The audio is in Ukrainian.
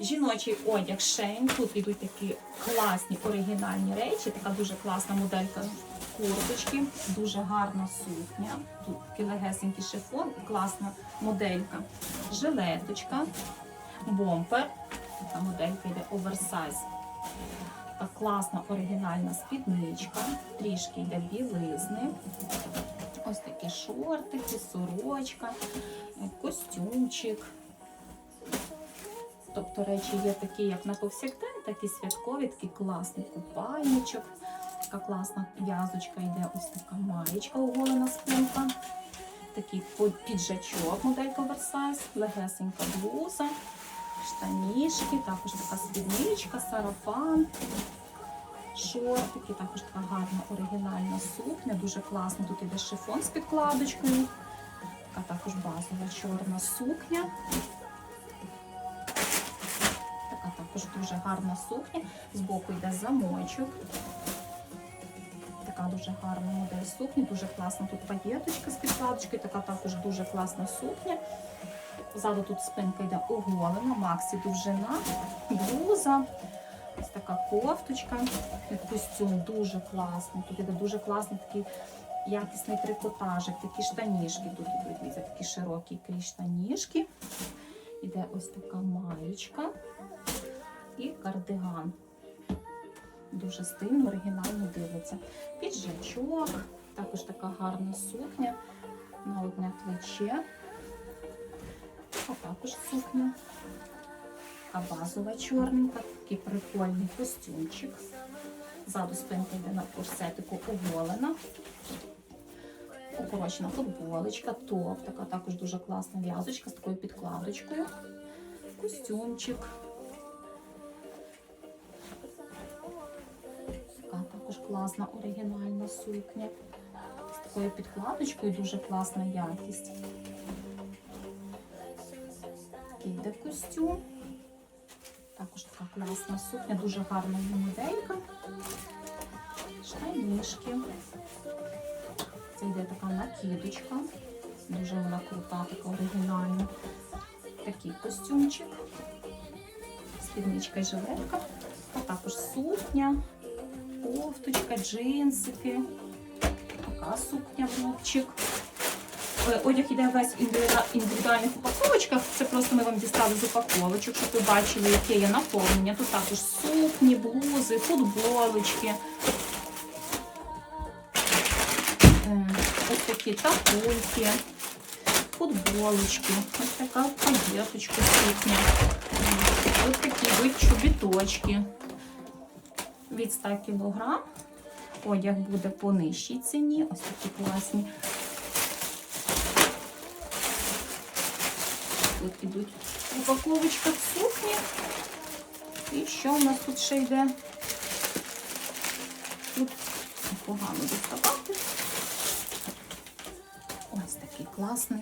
Жіночий одяг Шейн. Тут йдуть такі класні оригінальні речі. Така дуже класна моделька курточки, дуже гарна сукня. Тут такий шифон і класна моделька. Жилеточка, бомпер. Така моделька йде оверсайз. Така класна оригінальна спідничка, трішки йде білизни. Ось такі шортики, сорочка, костюмчик. Тобто речі є такі, як на повсякдень, так і святкові, такий класний купальничок. Така класна в'язочка йде, ось така маєчка, оголена спинка. Такий піджачок, моделька оверсайз, легесенька блуза, штанішки, також така спідничка, сарафан, шортики, також така гарна оригінальна сукня, дуже класно. Тут іде шифон з підкладочкою. Така також базова чорна сукня. Дуже гарна сукня. Збоку йде замочок. Така дуже гарна модель сукні, дуже класна тут паєточка з підкладочкою, така також дуже класна сукня. Ззаду тут спинка йде оголена, максі довжина, блуза. Ось така кофточка, костюм дуже класний. Тут іде дуже класний такий якісний трикотажик, такі штанішки. Тут ідуть, такі широкі крізь штанішки. Іде ось така маєчка і кардиган. Дуже стильно, оригінально дивиться. Піджачок, також така гарна сукня на одне плече. А також сукня. Така базова чорненька, такий прикольний костюмчик. Ззаду спинка йде на корсетику оголена. Укорочена футболочка, топ, така також дуже класна в'язочка з такою підкладочкою. Костюмчик. Також класна оригінальна сукня. З такою підкладочкою дуже класна якість. Такий йде костюм. Також така класна сукня, дуже гарна моделька. Штанішки. Це йде така накидочка. Дуже вона крута, така оригінальна. Такий костюмчик. Спідничка і жилетка. А також сукня, кофточка, джинсики. Така сукня, хлопчик. Е, Одяг іде весь в індивідуальних упаковочках. Це просто ми вам дістали з упаковочок, щоб ви бачили, яке є наповнення. Тут також сукні, блузи, футболочки. Е, Ось такі тапульки, футболочки, ось така паєточка сукня. Ось такі чобіточки від 100 кг. Одяг буде по нижчій ціні. Ось такі класні. Тут ідуть упаковочка сукні. І що у нас тут ще йде? Тут погано доставати. Ось такий класний